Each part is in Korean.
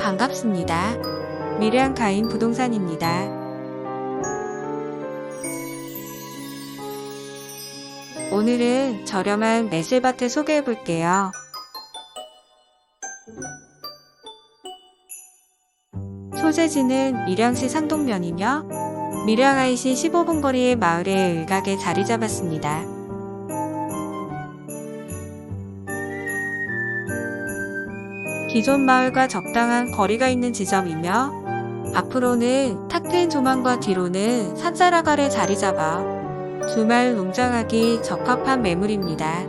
반갑습니다. 미래한 가인 부동산입니다. 오늘은 저렴한 매실밭을 소개해 볼게요. 소재지는 밀양시 상동면이며 밀양아이시 15분 거리의 마을의 일각에 자리 잡았습니다. 기존 마을과 적당한 거리가 있는 지점이며 앞으로는 탁 트인 조망과 뒤로는 산자락 아래 자리 잡아 주말 농장하기 적합한 매물입니다.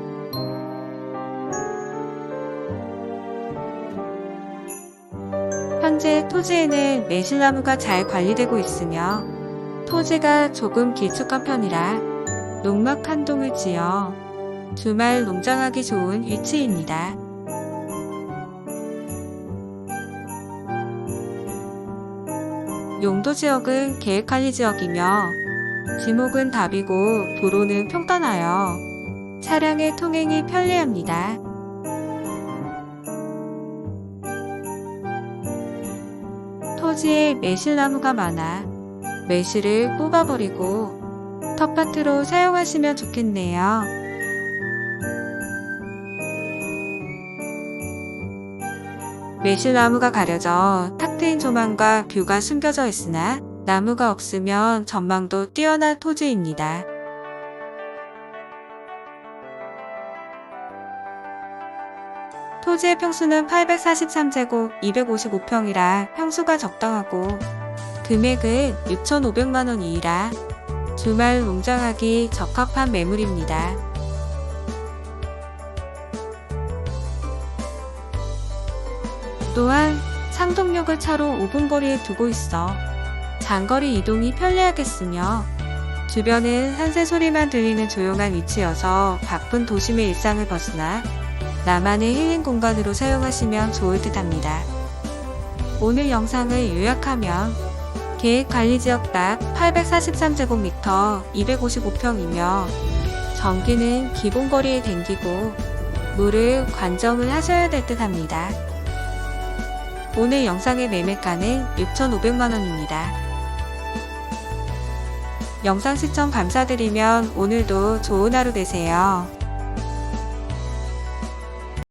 현재 토지에는 매실나무가 잘 관리되고 있으며 토지가 조금 길쭉한 편이라 농막 한 동을 지어 주말 농장하기 좋은 위치입니다. 용도 지역은 계획 관리 지역이며 지목은 답이고 도로는 평탄하여 차량의 통행이 편리합니다. 토지에 매실나무가 많아 매실을 뽑아버리고 텃밭으로 사용하시면 좋겠네요. 매실나무가 가려져 탁 트인 조망과 뷰가 숨겨져 있으나 나무가 없으면 전망도 뛰어난 토지입니다. 토지의 평수는 843제곱 255평이라 평수가 적당하고 금액은 6,500만원이라 주말 농장하기 적합한 매물입니다. 또한 상동역을 차로 5분 거리에 두고 있어 장거리 이동이 편리하겠으며 주변은 산새 소리만 들리는 조용한 위치여서 바쁜 도심의 일상을 벗어나 나만의 힐링 공간으로 사용하시면 좋을 듯 합니다. 오늘 영상을 요약하면 계획관리지역 딱 843제곱미터 255평이며 전기는 기본거리에 댕기고 물을 관정을 하셔야 될 듯 합니다. 오늘 영상의 매매가는 6,500만원입니다. 영상 시청 감사드리면 오늘도 좋은 하루 되세요.